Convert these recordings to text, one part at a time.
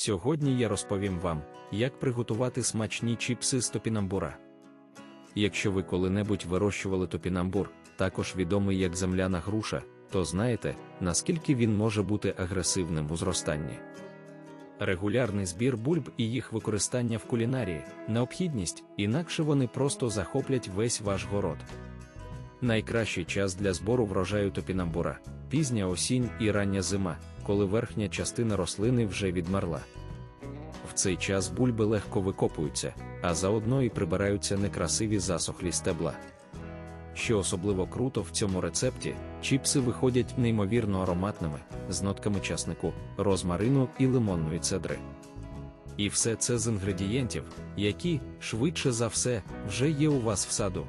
Сьогодні я розповім вам, як приготувати смачні чіпси з топінамбура. Якщо ви коли-небудь вирощували топінамбур, також відомий як земляна груша, то знаєте, наскільки він може бути агресивним у зростанні. Регулярний збір бульб і їх використання в кулінарії необхідність, інакше вони просто захоплять весь ваш город. Найкращий час для збору врожаю топінамбура пізня осінь і рання зима, коли верхня частина рослини вже відмерла. В цей час бульби легко викопуються, а заодно і прибираються некрасиві засохлі стебла. Що особливо круто в цьому рецепті, чіпси виходять неймовірно ароматними, з нотками часнику, розмарину і лимонної цедри. І все це з інгредієнтів, які, швидше за все, вже є у вас в саду.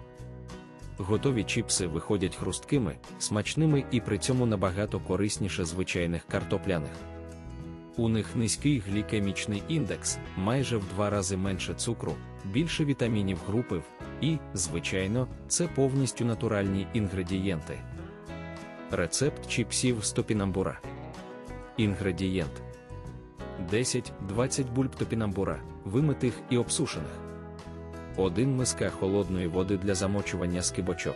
Готові чіпси виходять хрусткими, смачними і при цьому набагато корисніше звичайних картопляних. У них низький глікемічний індекс, майже в два рази менше цукру, більше вітамінів групи В, і, звичайно, це повністю натуральні інгредієнти. Рецепт чіпсів з топінамбура. Інгредієнт 10-20 бульб топінамбура, вимитих і обсушених. 1 миска холодної води для замочування скибочок.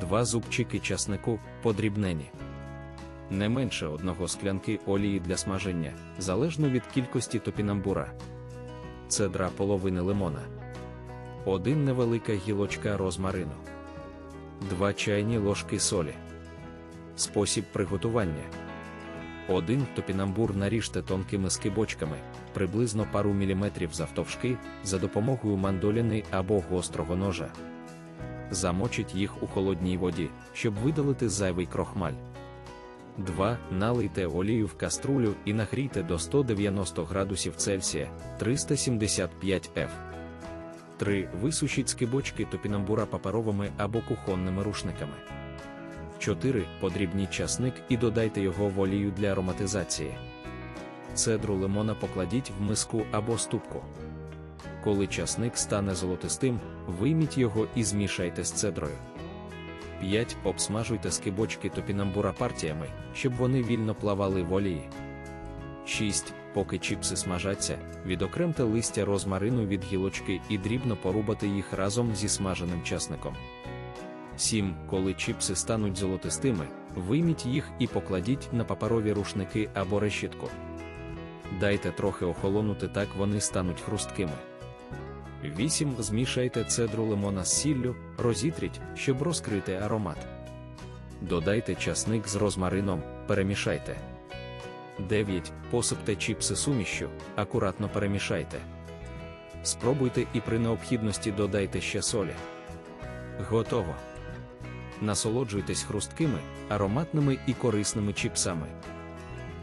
2 зубчики часнику, подрібнені. Не менше одного склянки олії для смаження, залежно від кількості топінамбура. Цедра половини лимона. 1 невелика гілочка розмарину. 2 чайні ложки солі. Спосіб приготування. 1 топінамбур наріжте тонкими скибочками, приблизно пару міліметрів завтовшки, за допомогою мандоліни або гострого ножа. Замочіть їх у холодній воді, щоб видалити зайвий крохмаль. 2. Налийте олію в каструлю і нагрійте до 190 градусів Цельсія 375 F. 3. Висушіть скибочки топінамбура паперовими або кухонними рушниками. 4. Подрібніть часник і додайте його в олію для ароматизації. Цедру лимона покладіть в миску або ступку. Коли часник стане золотистим, вийміть його і змішайте з цедрою. 5. Обсмажуйте скибочки топінамбура партіями, щоб вони вільно плавали в олії. 6. Поки чіпси смажаться, відокремте листя розмарину від гілочки і дрібно порубати їх разом зі смаженим часником. 7. Коли чіпси стануть золотистими, вийміть їх і покладіть на паперові рушники або решітку. Дайте трохи охолонути, так вони стануть хрусткими. 8. Змішайте цедру лимона з сіллю, розітріть, щоб розкрити аромат. Додайте часник з розмарином, перемішайте. 9. Посипте чіпси сумішю, акуратно перемішайте. Спробуйте і при необхідності додайте ще солі. Готово. Насолоджуйтесь хрусткими, ароматними і корисними чіпсами.